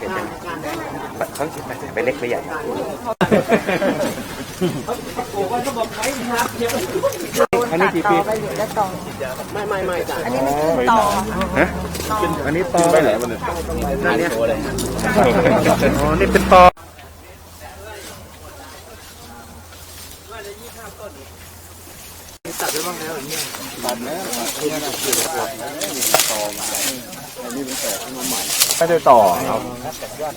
เดี๋ยวจะเขาไปเล็กไปใหญ่อันนี้กี่ปีไม่ไม่ไม่จ้ะอันนี้มันคือต่อฮะอันนี้ตอไปไหนมันเนี่ยนั่นเนี่ยอ๋อนี่เป็นตอไม่ ได้ต่อครับ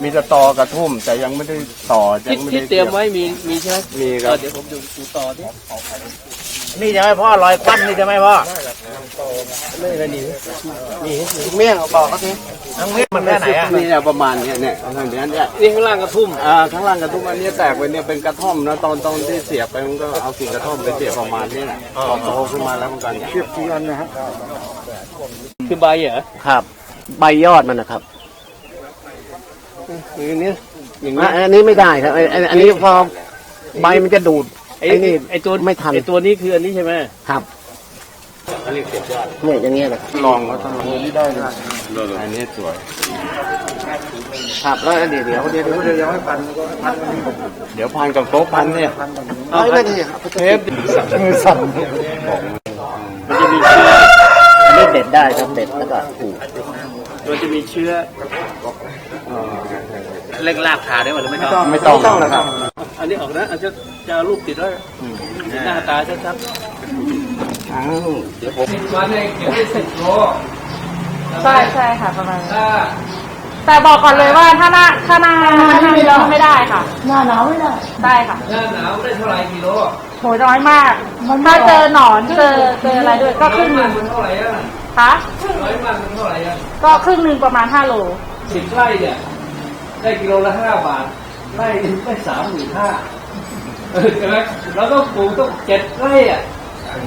มีแต่ต่อกระทุ่มแต่ยังไม่ได้ต่อยัที่งไม่ที่ได้เตรียมไว้มีมีใช่ไหมมีคเอรัอบเดี๋ยวผมดูดูต่อที่นี่ใช่ไหมพ่อรอยควันนี่ใช่ไหมพ่อเมี่ยงบอกเขาสิทั้งเม็ดมันแค่ไหนอะนี่เนี่ยประมาณเนี้ยเนี่ยทางเนี้ยเนี่ยนี่ข้างล่างกระทุ่มอ่าข้างล่างกระทุ่มอันนี้แตกไปเนี่ยเป็นกระท่อมนะตอนตอนที่เสียบไปมันก็เอากิ่งกระท่อมไปเสียบประมาณนี้แหละพอโตขึ้นมาแล้วเหมือนกันเทียบกี่อันนะครับคือใบเหรอครับ ใบยอดมันนะครับอย่างนี้อย่างอะนี้อันนี้ไม่ได้ครับไอ้ไอ้อันนี้พอใบมันจะดูดไอ้ไอ้นี่ไอ้ตัวไม่ทันไอ้ตัวนี้คืออันนี้ใช่ไหมครับอันนี้เก็บยอดเนี่ยอย่างเงี้ยนะครับลองเขาทำนี่ได้เลยอันนี้สวยครับแล้วเดี๋ยวเดี๋ยวเดี๋ยวเดี๋ยวเดี๋ยวให้ปันเดี๋ยวพันกับโต๊ะพันเนี่ยเอาไม่ได้ครับเทปมือสั่นมันจะมีเชื้ออันนี้เด็ดได้ครับเด็ดแล้วก็ปลู กมันจะมีเชื้อเล็กลากขาได้ไหมหรือไม่ต้องไม่ต้องต้องนะครับ อันนี้ออกนะอันจะจะเอารูปติดไว้หน้าตาชัดอ้าวเดี๋ยวผมๆวันนี้เก็บได้สิบโลใช่ใช่ค่ะประมาณนั้นแต่บอกก่อนเลยว่าถ้าหน้าถ้าหน้าหน้าร้อนไม่ได้ค่ะ หน้าหนาวไม่ได้ได้ค่ะหน้าหนาวได้เท่าไหร่กิโลโหน้อยมากถ้าเจอหนอนเจอเจออะไรด้วยก็ครึ่งหนึ่งมันเท่าไหร่อะ คะร้อยมันมันเท่าไหร่อะก็ครึ่งหนึ่งประมาณห้าโลสิบไร่เนี่ยได้กิโลละห้าบาทไร่หนึ่งได้สามหมื่นห้าใช่ไหมแล้วก็ปลูกต้องเจ็ดไร่อะ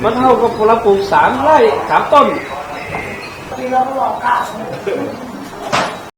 มันเท่ากับเราปลูกสามไร่สามต้น